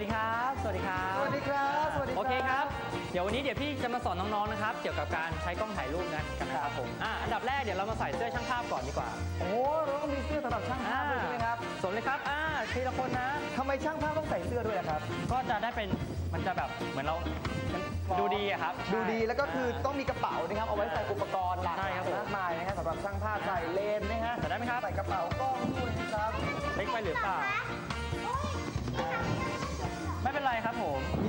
วัสดีครับ สวัสดีครับ สวัสดีครับ สวัสดีครับโอเคครับ เดี๋ยววันนี้เดี๋ยวพี่จะมาสอนน้องๆ นะครับ เกี่ยวกับการใช้กล้องถ่ายรูปนะกันนะครับผม อ่าอันดับแรกเดี๋ยวเรามาใส่เสื้อช่างภาพก่อนดีกว่า โอ้เราต้องมีเสื้อสำหรับช่างภาพด้วยใช่ไหมครับสวมเลยครับ อ่าทีละคนนะทำไมช่างภาพต้องใส่เสื้อด้วยล่ะครับ ก็จะได้เป็น มันจะแบบ เหมือนเรามันดูดีอะครับ ดูดีแล้วก็คือต้ต้องมีกระเป๋านะครับ เอาไว้ใส่อุปกรณ์หลากหใช่ลายครับผมมากมายนะครับสำหรับช่างภาพใส่เลนส์นะฮะใส่ได้ไหมครับ ใส่กระเป๋ากล้องด้วยนะครับ เล็กไปหรือเปล่า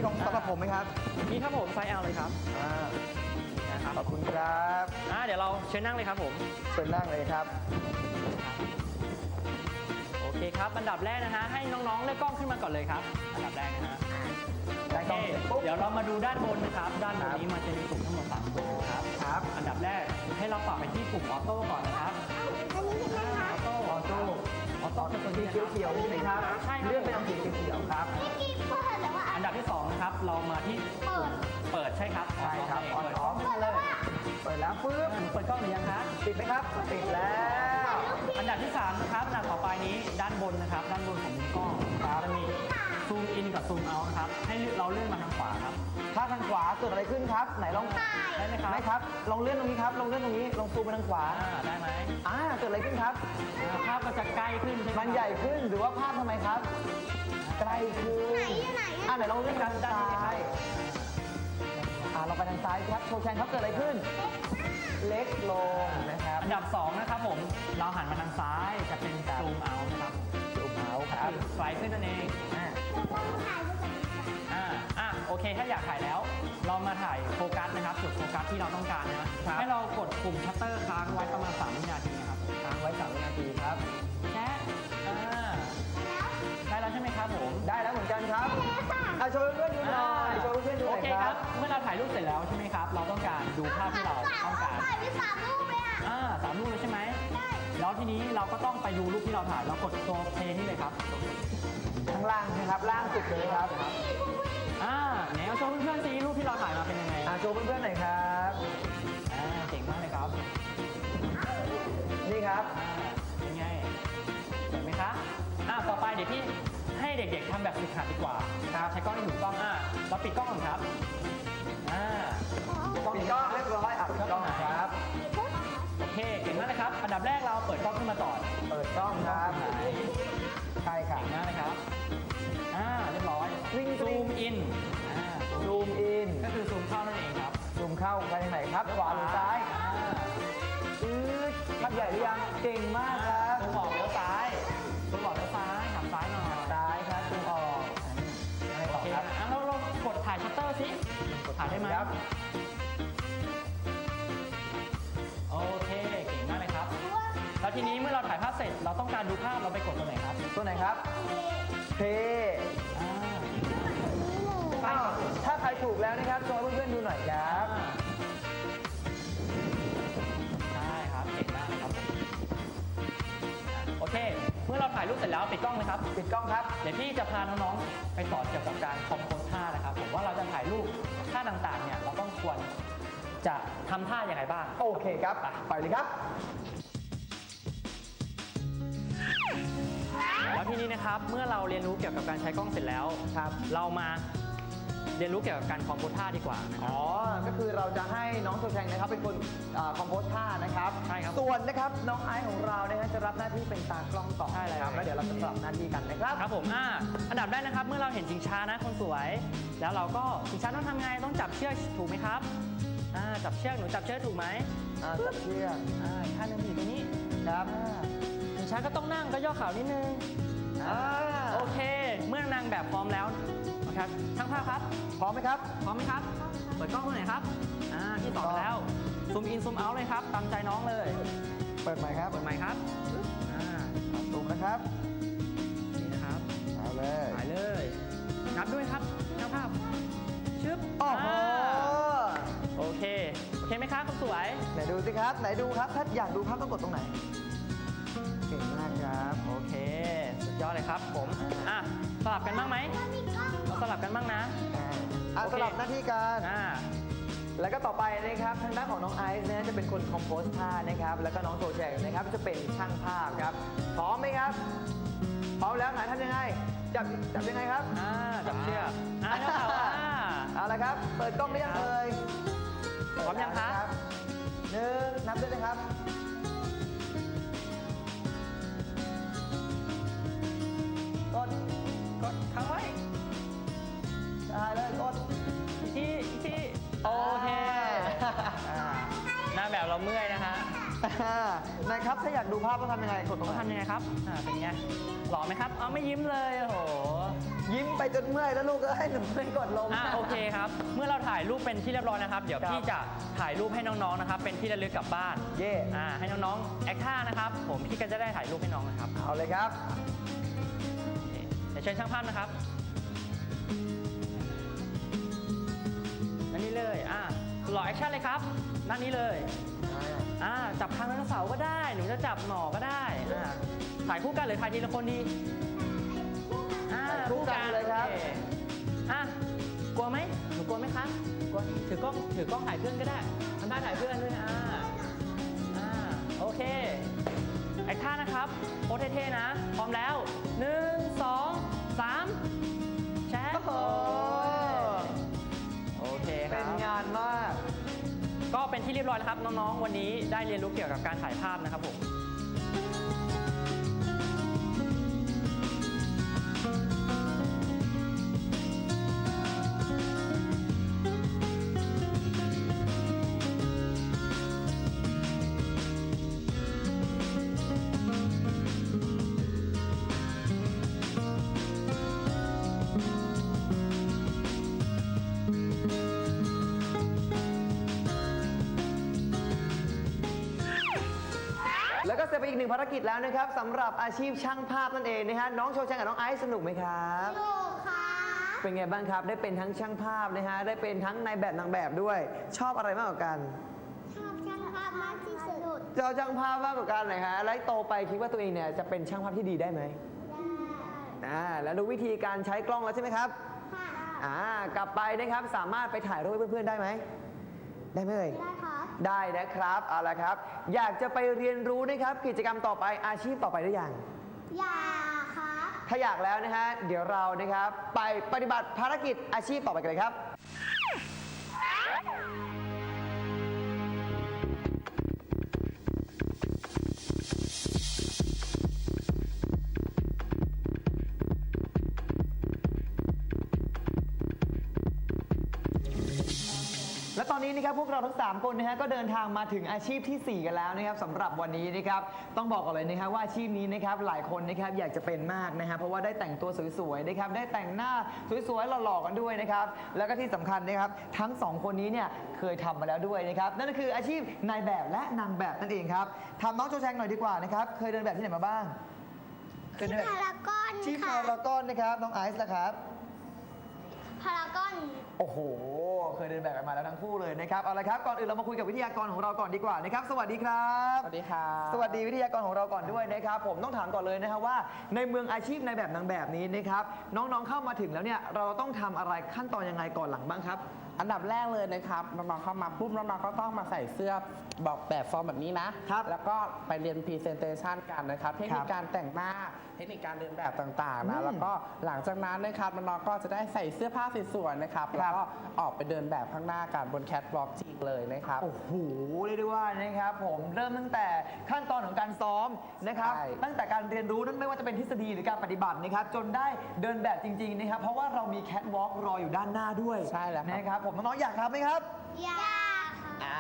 มมีรองสำหรับผมไหมครับมีครับผมไซส์ L เลยครับอ่านะครับขอบคุณครับอ่าเดี๋ยวเราเชิญนั่งเลยครับผม เชิญนั่งเลยครับ โอเคครับอันดับแรกนะฮะให้น้องๆเลือกกล้องขึ้นมาก่อนเลยครับอันดับแรกนะฮะได้กล้องเสร็จปุ๊บ เดี๋ยวเรามาดูด้านบนนะครับ ด้านบนครับนี้มันจะมีปุ่มทั้งหมดสามปุ่มนะครับ ครับ อันดับแรกให้เราปรับไปที่ปุ่มออโต้ก่อนนะครับออโต้ออโต้ออ โต้เป็นตัวสีนี้เขียวนะครับเขียวๆใช่ไหมครับใช่ครับ เลื่อนไปทางสีเขียวๆครับอันดับที่สองนะครับเรามาที่ปุ่มเปิดใช่ครับใช่ครับออนเปิดออฟมาเลย เปิดแล้วปึ๊บหนูเปิดกล้องหรือยังครับปิดไหมครับปิดแล้วอันดับที่สามนะครับอันดับต่อไปนี้ด้านบนนะครับ ด้านบนของมุมกล้องจะมีซูมอินกับซูมเอานะครับให้เราเลื่อนมา ทางขวาครับถ้าทางขวาเกิดอะไรขึ้นครับ ไหนลองได้ไหมครับไหมครับ ลองเลื่อนตรงนี้ครับ ลองเลื่อนตรงนี้ ลองซูมไปทางขวา อ่าได้ไหมอ่า เกิดอะไรขึ้นครับอ่าภาพก็จะใกล้ขึ้นใช่ไหมมันใหญ่ขึ้นหรือว่าภาพทำไมครับใกล้ขึ้น ไหนอยู่ไหนอะอ่าไหนลองเลื่อนไปทางด้านซ้านี้ครับยอ่าเราไปทางซ้ายครับโชว์แชนครับเกิดอะไรขึ้น เล็กลงนะครับ อันดับ2นะครับผม เราหันมาทางซ้ายจะเป็นซูมเอานะครับซูมเอาครับไกลขึ้นนั่นเองอ่าอ่าอะ โอเค ถ้าอยากถ่ายแล้ว เรามาถ่ายโฟกัสนะครับจุดโฟกัสที่เราต้องการนะให้เรากดปุ่มชัตเตอร์ค้างไว้ประมาณ3วินาทีนะครับค้างไว้สามวินาทีครับแค่อ่าได้แล้วใช่ไหมครับผมได้แล้วเหมือนกันครับอะโชว์เพื่อนๆดูหน่อยโชว์เพื่อนๆดูหโอน่อยเคคครัรับบเมื่อเราถ่ายรูปเสร็จแล้วใช่ไหมครับ เราต้องการดูภาพที่เราต้องการถ่ายไปสามรูปเลยอะอ่าสามรูปเลยใช่ไหมได้แล้ว ทีนี้เราก็ต้องไปดูรูปที่เราถ่ายเรากดตัวเพลย์นี่เลยครับข้างล่างนะครับล่างสุดเลยครับอ่าไหนเอาโชว์เพื่อนๆสิรูปที่เราถ่ายมาเป็นยังไงอะโชว์เพื่อนๆหน่อยครับอ่าเก่งมากเลยครับ นี่ครับอ่าเป็นไงสวยไหมคะอ่าต่อไปเดี๋ยวพี่ให้เด็กๆทำแบบฝึกหัดดีกว่าครับใช้กล้องที่ถูกต้องอ่าเราปิดกล้องก่อนครับอ่าปิดกล้องเรียบร้อย ดับแรกเราเปิดกล้องขึ้นมาก่อนเปิดกล้องครับไหนใช่ค่ะเก่งมากเลยครับ อ่า เรียบร้อยวิ่งซูมอินอ่าซูมอิน ก็คือซูมเข้านั่นเองครับซูมเข้าไปทางไหนครับ ขวาหรือซ้ายอ่าอืดภาพใหญ่หรือยัง เก่งมากครับซูมออกเลี้ยวซ้ายซูมออกเลี้ยวซ้ายหันซ้ายหน่อยซ้ายครับซูมออกให้โอต่อเคครับ อะเราเรากดถ่ายชัตเตอร์สิกดถ่ายได้ไหม ครับ ทีนี้เมื่อเราถ่ายภาพเสร็จ เราต้องการดูภาพเราไปกดตัวไหนครับตัวไหนครับ เพอ่า อ้าวถ้าใครถูกแล้วนะครับโชว์ให้เพื่อนๆดูหน่อยครับ ใช่ครับเก่งมากเลยครับผมอะโอเค เมื่อเราถ่ายรูปเสร็จแล้วปิดกล้องเลยครับ ปิดกล้องครับ เดี๋ยวพี่จะพาน้องๆไปสอนเกี่ยวกับการคอมโพสท่านะครับผมว่าเราจะถ่ายรูปท่าต่างๆเนี่ยเราต้องควรจะทำท่าอย่างไรบ้าง โอเคครับอะไปเลยครับ นี้นะครับ เมื่อเราเรียนรู้เกี่ยวกับการใช้กล้องเสร็จแล้วครับ เรามาเรียนรู้เกี่ยวกับการคอมโพสท่าดีกว่านะครับ อ๋อ ก็คือเราจะให้น้องโชแชงนะครับเป็นคนคอมโพสท่านะครับใช่ครับส่วนนะครับน้องไอซ์ของเรานะฮะจะรับหน้าที่เป็นตากล้องต่อใช่เลยนะครับ แล้วเดี๋ยวเราจะสลับหน้าที่กันนะครับ ครับผมอ่าอันดับแรกนะครับ เมื่อเราเห็นชิงช้านะคนสวย แล้วเราก็ชิงช้าต้องทำไงต้องจับเชือกถูกไหมครับอ่าจับเชือกหนูจับเชือกถูกไหมอ่าจับเชือกอ่าอีกท่าหนึงอยู่ตรงนี้ครับอ่าชิงช้าก็ต้องนั่งก็ย่อเข่านิดนึง อ่าโอเค เมื่อนางแบบพร้อมแล้วนะครับช่างภาพครับ พร้อมไหมครับ พร้อมไหมครับ เปิดกล้องตัวไหนอยครับอ่าที่สอนไปแล้วซูมอินซูมเอาเลยครับตามใจน้องเลย เปิดใหม่ครับ เปิดไมค์ครับอ่าตูมนะครับ นี่นะครับเอาเลยถ่ายเลย นับด้วยครับช่างภาพ ชึบโอ้โหาโอเค โอเคไหมครับคนสวย ไหนดูสิครับ ไหนดูครับ ถ้าอยากดูภาพต้องกดตรงไหน เก่งมากครับ โอเคสุด ยอดเลยครับ ผม อะ สลับกันบ้างไหมเราสลับกันบ้างนะอ่าอะโอเค สลับหน้าที่กัน อ่า แล้วก็ต่อไปนะครับทางด้านของน้องไอซ์นะจะเป็นคนคอมโพสท่านะครับ แล้วก็น้องโซแจงนะครับจะเป็นช่างภาพครับ พร้อมไหมครับ พร้อมแล้วไหนทำยังไง จับจับยังไงครับ อ่าจับเชือกอ่าเจ้าเต่าอ่า เอาละครับ เปิดกล้องได้ยังเอ่ยพร้อมยังคะ เปิดแล้วนหนึ่งนับด้วยนะครับ นายครับถ้าอยากดูภาพต้องทำยังไงกดตรงต้องไหน ทำยังไงครับ อ่า เป็นไง หล่อไหมครับอ๋อไม่ยิ้มเลย โอ้โห ยิ้มไปจนเมื่อยแล้วลูกเอ้ยหนูไม่กดลง อ่าโอเคครับ เมื่อเราถ่ายรูปเป็นที่เรียบร้อยนะครับ เดี๋ยวครับ พี่จะถ่ายรูปให้น้องๆ นะครับ เป็นที่ระลึกกลับบ้าน เย่อ่า ให้น้องๆ แอคท่านะครับ ผมพี่ก็จะได้ถ่ายรูปให้น้องนะครับเอาเลยครับ โอเคเดี๋ยวเชิญช่างภาพนะครับนั่นนี่เลย อ่าหล่อแอคชั่นเลยครับนั่นนี้เลย อ่า จับคางไดโนเสาร์ก็ได้หนูจะจับหน่อก็ได้อ่าถ่ายคู่กันหรือถ่ายทีละคนดีอ่าถ่ายคู่กันเลยครับ โออะกลัวไหมหนูกลัวไหมคะกลัวถือกล้องถือกล้องถ่ายเพื่อนก็ได้ทำท่าถ่ายเพื่อนด้วยนะอ่าอ่าโอเคไอ้ท่านะครับโพสเท่ๆนะ พร้อมแล้วหนึ่งสอง เป็นที่เรียบร้อยแล้วครับน้องๆ วันนี้ได้เรียนรู้เกี่ยวกับการถ่ายภาพนะครับผม ไปอีกหนึ่งภารกิจแล้วนะครับสำหรับอาชีพช่างภาพนั่นเองนะฮะน้องโชว์ชังกับน้องไอซ์สนุกไหมครับ ถูกค่ะเป็นไงบ้างครับได้เป็นทั้งช่างภาพนะฮะได้เป็นทั้งนายแบบนางแบบด้วย ชอบอะไรมากกว่ากันชอบช่างภาพมากที่สุดชอบช่างภาพมากกว่ากันเลยฮะแล้วโตไปคิดว่าตัวเองเนี่ยจะเป็นช่างภาพที่ดีได้ไหมได้อ่าแล้วรู้วิธีการใช้กล้องแล้วใช่ไหมครับค่ะอ่ากลับไปนะครับสามารถไปถ่ายรูปให้เพื่อนๆได้ไหมได้ไหมเอ่ยได้ค่ะ ได้นะครับเอาละครับ อยากจะไปเรียนรู้นะครับ กิจกรรมต่อไปอาชีพต่อไปหรือยังอยากครับถ้าอยากแล้วนะฮะเดี๋ยวเรานะครับ ไปปฏิบัติภารกิจอาชีพต่อไปกันเลยครับ นนี้นะครับพวกเราทั้ง 3 คนนะฮะก็เดินทางมาถึงอาชีพทีสี่ 4 กันแล้วนะครับสำหรับวันนี้นะครับต้องบอกก่อนเลยนะครับว่าอาชีพนี้นะครับหลายคนนะครับอยากจะเป็นมากนะฮะเพราะว่าได้แต่งตัวสวยๆนะครับได้แต่งหน้าสวยๆหล่อๆกันด้วยนะครับแล้วก็ที่สำคัญนะครับทั้งสองคนนี้เนี่ยเคยทำมาแล้วด้วยนะครับนั่นก็คืออาชีพนายแบบและนางแบบนั่นเองครับทำน้องโจแชงหน่อยดีกว่านะครับเคยเดินแบบที่ไหนมาบ้างเคยที่เดินแบบพารากอนที่ค่ะพารากอนนะครับน้องไอซ์นะครับพารากอน โอ้โห เคยเดินแบบกันมาแล้วทั้งคู่เลยนะครับเอาละครับก่อนอื่นเรามาคุยกับวิทยากรของเราก่อนดีกว่านะครับสวัสดีครับ สวัสดีครับสวัสดีวิทยากรของเราก่อนด้วยนะครับผมต้องถามก่อนเลยนะครับว่า ในเมืองอาชีพในแบบนางแบบนี้นะครับน้องๆเข้ามาถึงแล้วเนี่ยเราต้องทำอะไรขั้นตอนยังไงก่อนหลังบ้างครับ อันดับแรกเลยนะครับน้องๆเข้ามาปุ๊บน้องๆก็ต้องมาใส่เสื้อบอกแบบฟอร์มแบบนี้นะครับแล้วก็ไปเรียนพรีเซนเตชันกันนะครับเทคนิคการแต่งหน้าเทคนิคการเดินแบบต่างๆอืนะมแล้วก็หลังจากนั้นนะครับน้องๆก็จะได้ใส่เสื้อผ้าสวยๆนะครับแล้วก็ออกไปเดินแบบข้างหน้ากันบนแคทวอล์กจริงเลยนะครับโอ้โหเรียกได้ว่านะครับผมเริ่มตั้งแต่ขั้นตอนของการซ้อมนะครับใช่ตั้งแต่การเรียนรู้นั้นไม่ว่าจะเป็นทฤษฎีหรือการปฏิบัตินะครับจนได้เดินแบบจริงๆนะครับเพราะว่าเรามีแคทวอล์กรออยู่ด้านหน้าด้วยใช่แล้วครับนะครับผมน้องๆอยากทำไหมครับอยากค่ะ อ่า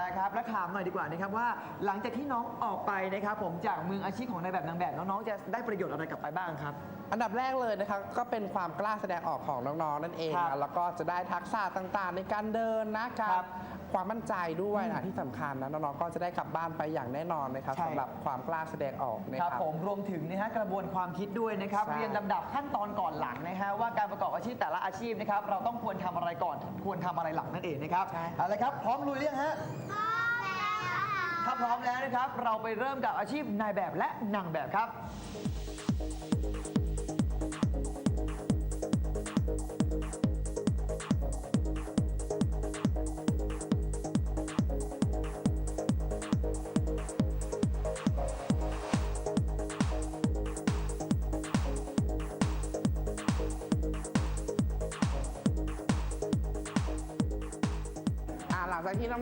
นะครับแล้วถามหน่อยดีกว่านะครับว่า หลังจากที่น้องออกไปนะครับผมจากเมืองอาชีพของนายแบบนางแบบน้องๆจะได้ประโยชน์อะไรกลับไปบ้างครับ อันดับแรกเลยนะครับก็เป็นความกล้าแสดงออกของน้องๆนั่นเองครับนะแล้วก็จะได้ทักษะต่างๆ ในการเดินนะการครับ ความมั่นใจด้วยอืนะมที่สำคัญนะน้องๆก็จะได้กลับบ้านไปอย่างแน่นอนนะครับใช่สำหรับความกล้าแสดงออกนะคครัรับบผมรวมถึงนะฮะกระบวนความคิดด้วยนะครับใช่เรียนลำดับขั้นตอนก่อนหลังนะฮะว่าการประกอบอาชีพแต่ละอาชีพนะครับเราต้องควรทำอะไรก่อนควรทำอะไรหลังนั่นเองนะครับเอาละครับพร้อมลุยหรือยังฮะพร้อมแล้วค่ะถ้าพร้อมแล้วนะครับ เราไปเริ่มกับอาชีพนายแบบและนางแบบครับ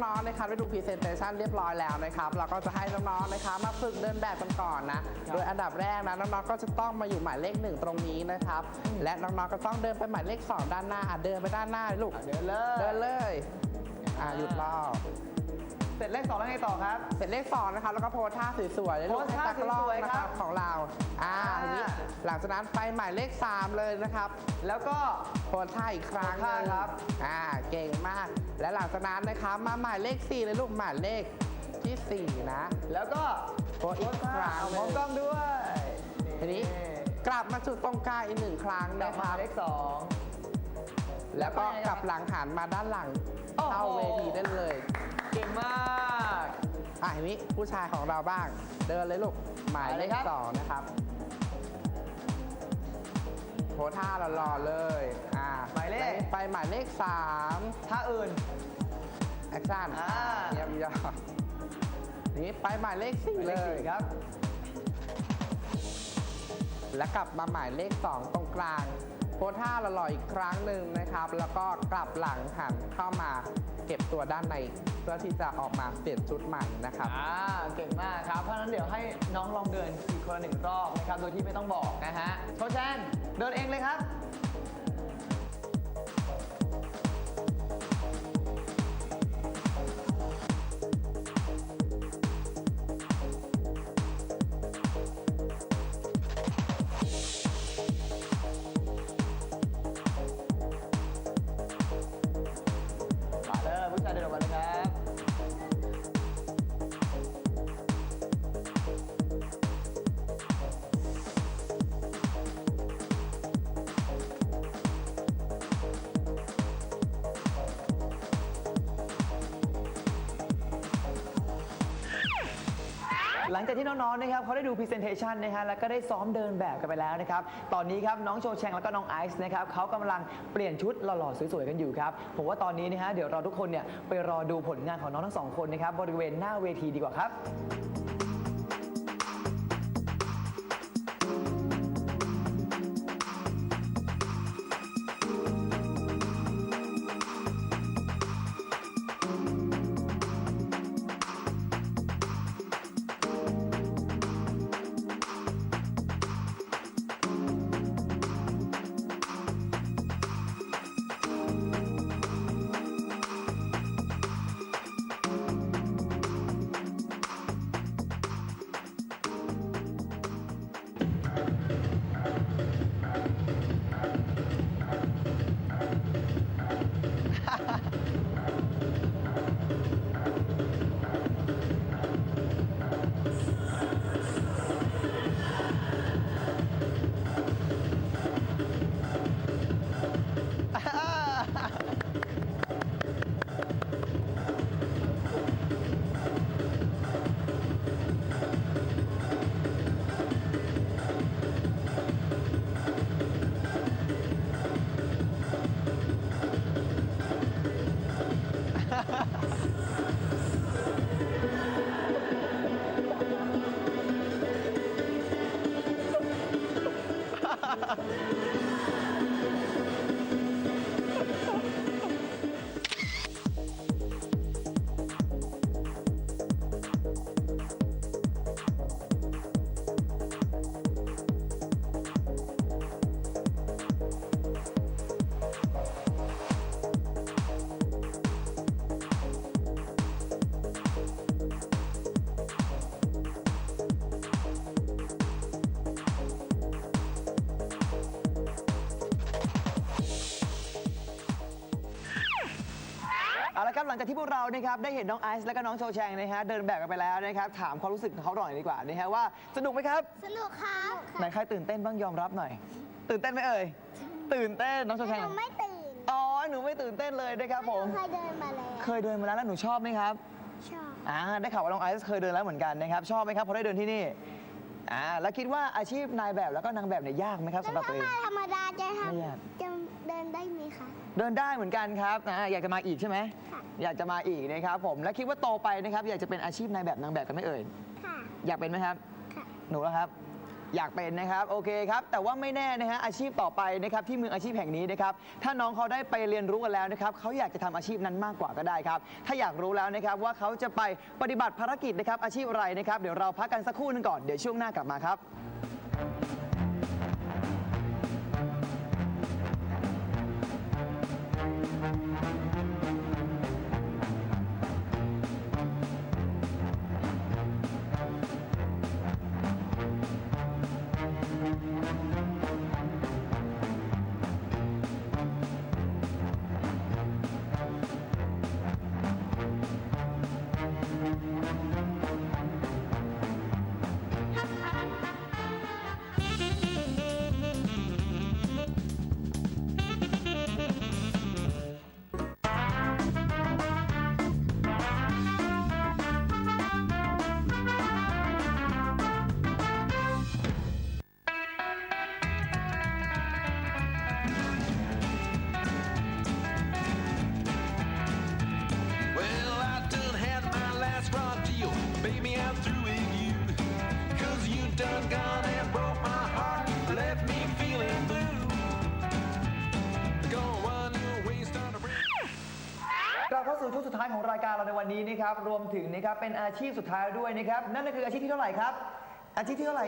น้องๆนะครับได้ดูพรีเซนเตชันเรียบร้อยแล้วนะครับ เราก็จะให้น้องๆนะคะมาฝึกเดินแบบกันก่อนนะ โดยอันดับแรกนะน้องๆก็จะต้องมาอยู่หมายเลขหนึ่งตรงนี้นะครับ และน้องๆก็ต้องเดินไปหมายเลขสองด้านหน้าอะเดินไปด้านหน้าเลยลูก เดินเลย เดินเลย อ่าหยุดรอบ เสร็จเลขสองแล้วไงต่อครับเสร็จเลขสองนะครับแล้วก็โพสท่าสวยๆเลยลูกโพสท่าให้ตากล้องสวยๆนะคครัรับบของเราอ่าอ่า ทีนี้หลังจากนั้นไปหมายเลขสามเลยนะครับ แล้วก็ โพสท่าอีกครั้งโพสท่าหนึ่งครับ อ่าเก่งมาก และหลังจากนั้นนะครับมาหมายเลข4เลยลูกหมายเลขที่4นะ แล้วก็โพสอีกครั้งเอาหมองนึ่งกล้องด้วยทีนี้กลับมาจุดตรงกลางอีกหนึ่งครั้งกลับนะคมารับ เลขสอง แล้วก็แล้วก็ยังไงกลับหลังหันมาด้านหลังโอ้โห เข้าเวทีได้เลย เก่งมาก อะทีนี้ผู้ชายของเราบ้าง เดินเลยลูก หมายเลขเอาเลยครับสองนะครับโพสท่าหล่อๆเลย อ่าหมายเลข ไปหมายเลขสามถ้าอื่น แอคชั่นอ่า เยี่ยมยอดนี่ไปหมายเลขสี่เลขยสี่ครับ แล้วกลับมาหมายเลข2ตรงกลาง โพสท่าหล่อยอีกครั้งหนึ่งนะครับ แล้วก็กลับหลังหันเข้ามาเก็บตัวด้านในเพื่อที่จะออกมาเปลี่ยนชุดใหม่นะครับ อ่าเก่งมากครับ เพราะฉะนั้นเดี๋ยวให้น้องลองเดินอีกคนละหนึ่งรอบนะครับ โดยที่ไม่ต้องบอกนะฮะโชแชนเดินเองเลยครับ ลังจากที่น้องๆนะครับเขาได้ดู Presentation นะฮะแล้วก็ได้ซ้อมเดินแบบกันไปแล้วนะครับ ตอนนี้ครับน้องโชแชงแล้วก็น้องไอซ์นะครับเขากำลังเปลี่ยนชุดหล่อๆสวยๆกันอยู่ครับ ผมว่าตอนนี้นะฮะเดี๋ยวเราทุกคนเนี่ยไปรอดูผลงานของน้องทั้งสองคนนะครับบริเวณหน้าเวทีดีกว่าครับ งจากที่พวกเรานะครับได้เห็นน้องไอซ์และก็น้องโชแชงนะฮะเดินแบบกันไปแล้วนะครับถามความรู้สึกของเขาหน่อยดีกว่านะฮะว่าสนุกไหมครับสนุกครับไหนใครตื่นเต้นบ้างยอมรับหน่อย ตื่นเต้นไหมเอ่ยตื่นเต้นน้องโชแชงหนูไม่ตื่นอ๋อหนูไม่ตื่นเต้นเลยนะครับผมเคยเดินมาแล้วเคยเดินมาแล้วแล้วหนูชอบไหมครับชอบอ่าได้ข่าวว่าน้องไอซ์เคยเดินแล้วเหมือนกันนะครับชอบไหมครับพอได้เดินที่นี่อ่าแล้วคิดว่าอาชีพนายแบบแล้วก็นางแบบเนี่ยยากไหมครับแล้วสำหรับถ้าตัวเองมาธรรมดาจะทไม่ยากำจะ เดินได้ไหมคะ เดินได้เหมือนกันครับอ่าอยากจะมาอีกใช่ไหมค่ะ อยากจะมาอีกนะครับผมแล้วคิดว่าโตไปนะครับ อยากจะเป็นอาชีพนายแบบนางแบบกันไหมเอ่ยค่ะ อยากเป็นไหมครับ ค่ะ หนูแล้วครับ อยากเป็นนะครับโอเคครับ แต่ว่าไม่แน่นะฮะอาชีพต่อไปนะครับที่เมืองอาชีพแห่งนี้นะครับถ้าน้องเขาได้ไปเรียนรู้กันแล้วนะครับเขาอยากจะทำอาชีพนั้นมากกว่าก็ได้ครับถ้าอยากรู้แล้วนะครับว่าเขาจะไปปฏิบัติภารกิจนะครับอาชีพอะไรนะครับเดี๋ยวเราพักกันสักครู่หนึงก่อนเดี๋ยวช่วงหน้ากลับมาครับ ลับเข้าสู่ช่วงสุดท้ายของรายการเราในวันนี้นะครับ รวมถึงนะครับเป็นอาชีพสุดท้ายด้วยนะครับ นั่นก็คืออาชีพที่เท่าไหร่ครับ อาชีพที่เท่าไหร่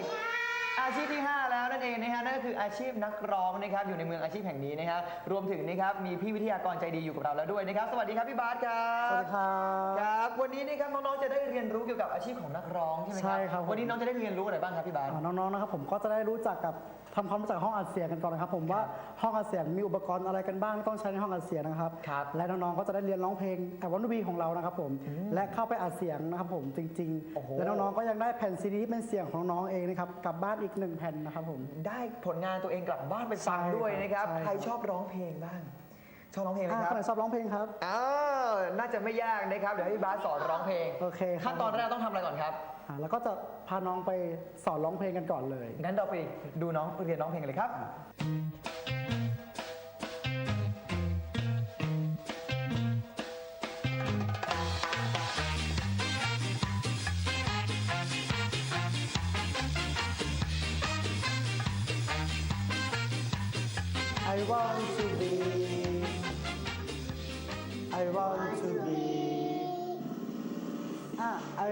อาชีพที่ 5 แล้วนั่นเองนะฮะนั่นก็คืออาชีพนักร้องนะครับ อยู่ในเมืองอาชีพแห่งนี้นะครับ รวมถึงนะครับมีพี่วิทยากรใจดีอยู่กับเราแล้วด้วยนะครับ สวัสดีครับพี่บาสครับสวัสดีครับครับ วันนี้นะครับน้องๆจะได้เรียนรู้เกี่ยวกับอาชีพของนักร้องใช่ไหมครับใช่ครับผม วันนี้น้องจะได้เรียนรู้อะไรบ้างครับพี่บาส อ่าน้องๆนะครับผมก็จะได้รู้จักกับ ทำความรู้จักห้องอัดเสียงกันก่อนนะครับ ผมว่าห้องอัดเสียงมีอุปกรณ์อะไรกันบ้างต้องใช้ในห้องอัดเสียงนะครับ ครับและน้องๆก็จะได้เรียนร้องเพลงแอบวันวีของเรานะครับผมและเข้าไปอัดเสียงนะครับผมจริงโอ้โห ๆ และน้องๆก็ยังได้แผ่นซีดีเป็นเสียงของน้องเองนะครับกลับบ้านอีกหนึ่งแผ่นนะครับผม ได้ผลงานตัวเองกลับบ้านไปฟังใช่ด้วยนะครับ ใช่ใครชอบร้องเพลงบ้าง ชอบร้องเพลงไหมอ่าครัคบนไหนชอบร้องเพลงครับ อ้าวน่าจะไม่ยากนะครับ เดี๋ยวให้พี่บาสสอนร้องเพลง โอเคครับ ขั้นตอนแรกต้องทำอะไรก่อนครับ อ่าแล้วก็จะพาน้องไปสอนร้องเพลงกันก่อนเลย งั้นเราไปดูน้องเรียนร้องเพลงกันเลยครับ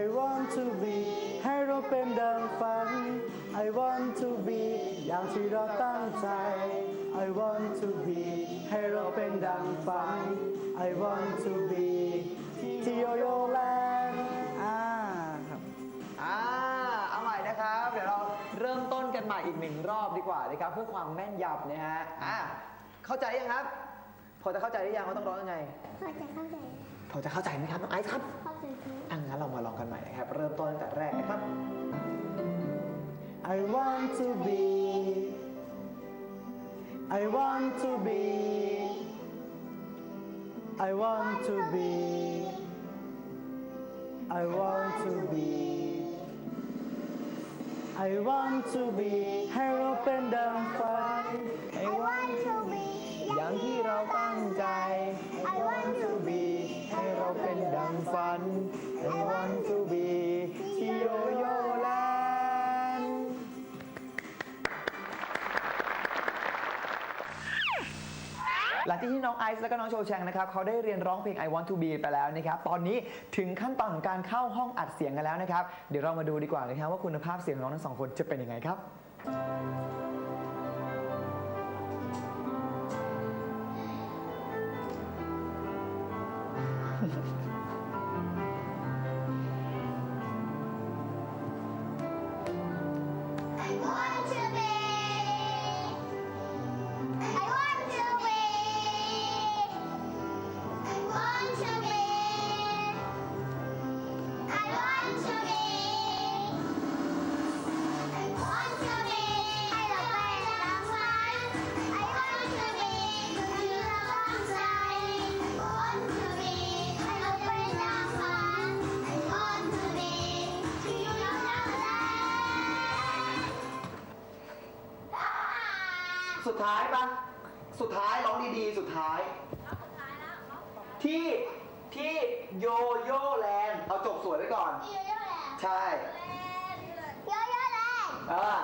I want to be ให้เราเป็นดังฝัน I want to be อย่างที่เราตั้งใจ I want to be ให้เราเป็นดังฝัน I want to be ที่โยโย่แลนด์อ่าครับอ่าเอาใหม่นะครับ เดี๋ยวเราเริ่มต้นกันใหม่อีกหนึ่งรอบดีกว่านะครับ เพื่อความแม่นยำนะฮะอ่าเข้าใจยังครับ พอจะเข้าใจหรือยังว่าต้องร้องยังไง พอจะเข้าใจ พอจะเข้าใจไหมครับน้องไอซ์ครับเข้าใจครับอะงั้นเรามาลองกันใหม่นะครับ เริ่มต้นตั้งแต่แรกนะครับ I want to be I want to be I want to be I want to be I want to be ให้เราเป็นดังฝัน I want to be อย่างที่เราตั้งใจ I want to be ให้เราเป็นดังฝัน I want to be ที่โยโย่แลนด์หลังจากที่น้องไอซ์และก็น้องโชว์แชงนะครับเขาได้เรียนร้องเพลง I Want to Be ไปแล้วนะครับตอนนี้ถึงขั้นตอนของการเข้าห้องอัดเสียงกันแล้วนะครับ เดี๋ยวเรามาดูดีกว่านะครับว่าคุณภาพเสียงของน้องทั้งสองคนจะเป็นยังไงครับ ท้ายปะสุดท้ายร้องดีๆ สุดท้าย ที่ที่โยโย่แลนด์เอาจบสวยไว้ก่อนโยโย่แลนด์ใช่โยโย่แลนด์อ่า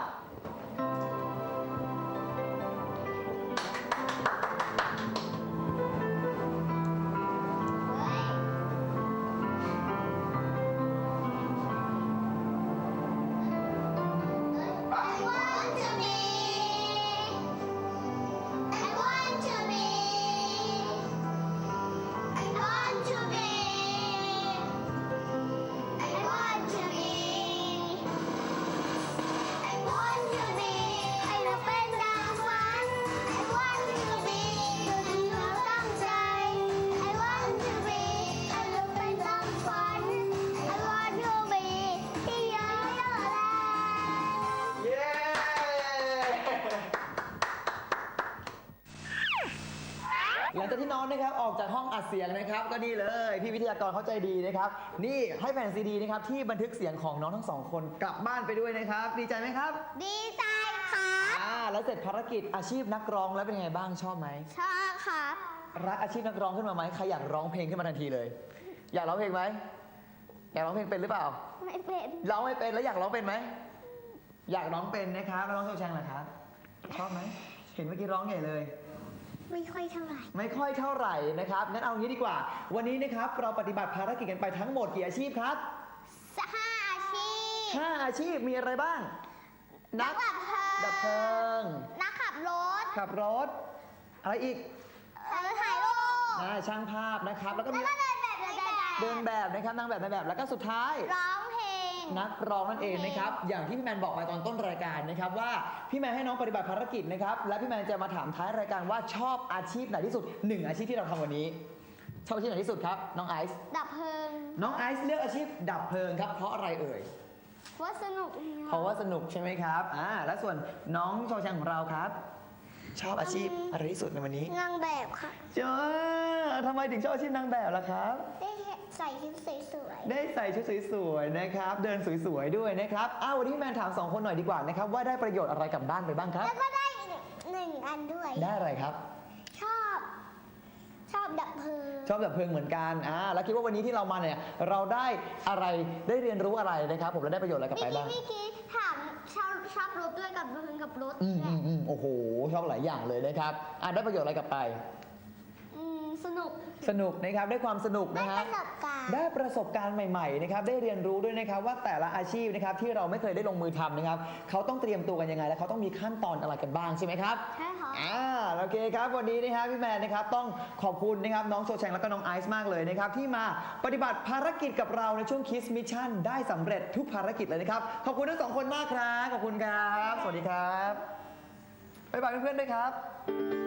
หลังจากที่น้องนะครับออกจากห้องอัดเสียงนะครับก็นี่เลยพี่วิทยากรเข้าใจดีนะครับ นี่ให้แผ่นซีดีนะครับที่บันทึกเสียงของน้องทั้งสองคนกลับบ้านไปด้วยนะครับ ดีใจไหมครับดีใจครับอ่าแล้วเสร็จภารกิจอาชีพนักร้องแล้วเป็นไงบ้างชอบไหมชอบครับรักอาชีพนักร้องขึ้นมาไหมใครอยากร้องเพลงขึ้นมาทันทีเลย อยากร้องเพลงไหมอยากร้องเพลงเป็นหรือเปล่าไม่เป็นร้องไม่เป็นแล้วอยากร้องเป็นไหมอยากร้องเป็นนะครับแล้วน้องโซแชงล่ะครับชอบไหมเห็นเมื่อกี้ร้องใหญ่เลย ไม่ค่อยเท่าไหร่ ไม่ค่อยเท่าไหร่นะครับงั้นเอางี้ดีกว่า วันนี้นะครับเราปฏิบัติภารกิจกันไปทั้งหมดกี่อาชีพครับห้าอาชีพห้าอาชีพมีอะไรบ้าง นักดับเพลิงดับเพลิง นักขับรถ ขับรถ อะไรอีกเออถ่ายรูปอ่าช่างภาพนะครับ แล้วก็แล้มีวก็เดินแบบเดินแบบเดินแบบนะครับนางแบบในแบบแล้วก็สุดท้ายร้องเพลง นักร้องนั่นเองนะครับ อย่างที่พี่แมนบอกไปตอนต้นรายการนะครับว่าพี่แมนให้น้องปฏิบัติภารกิจนะครับ และพี่แมนจะมาถามท้ายรายการว่าชอบอาชีพไหนที่สุดหนึ่งอาชีพที่เราทำวันนี้ ชอบอาชีพไหนที่สุดครับ น้องไอซ์ดับเพลิง น้องไอซ์เลือกอาชีพดับเพลิงครับเพราะอะไรเอ่ยเพราะสนุกดีเพราะว่าสนุกใช่ไหมครับอ่าและส่วนน้องโชว์ชังของเราครับ ชอบอาชีพอะไรที่สุดในวันนี้นางแบบค่ะเจ้าทำไมถึงชอบอาชีพนางแบบล่ะครับ ได้ใส่ชุดสวยได้ใส่ชุดสวยๆนะครับ เดินสวยๆด้วยนะครับอ้าววันนี้พี่แมนถามสองคนหน่อยดีกว่านะครับ ว่าได้ประโยชน์อะไรกลับบ้านไปบ้างคๆรับ แล้วก็ได้อีกหนึ่งอันด้วย ได้อะไรครับ ชอบ ชอบดับเพลิงชอบดับเพลิงเหมือนกันอ่าแล้วคิดว่าวันนี้ที่เรามาเนี่ยเราได้อะไรได้เรียนรู้อะไรนะครับ ผมแล้วได้ประโยชน์อะไรกลับไปเมื่อบ้างกี้เมื่อกี้ถาม ชอบชอบรถด้วยกับเพลิงกับรถอืมแหอืละมอืมโอ้โหชอบหลายอย่างเลยนะครับอ่าได้ประโยชน์อะไรกลับไป อืมสนุกสนุกนะครับได้ความสนุกได้นะปฮะ ระสบการณ์ ได้ประสบการณ์ใหม่ๆนะครับได้เรียนรู้ด้วยนะครับว่าแต่ละอาชีพนะครับที่เราไม่เคยได้ลงมือทำนะครับเขาต้องเตรียมตัวกันยังไง และเขาต้องมีขั้นตอนอะไรกันบ้างใช่ไหมครับใช่ค่ะ อ่า โอเคครับวันนี้นะครับพี่แมนนะครับต้องขอบคุณนะครับน้องโชแชงแล้วก็น้องไอซ์มากเลยนะครับที่มาปฏิบัติภารกิจกับเราในช่วงคิสมิชชั่นได้สำเร็จทุกภารกิจเลยนะครับ ขอบคุณทั้งสองคนมากครับขอบคุณครับ สวัสดีครับบ๊ายบายเพื่อนๆด้วยครับ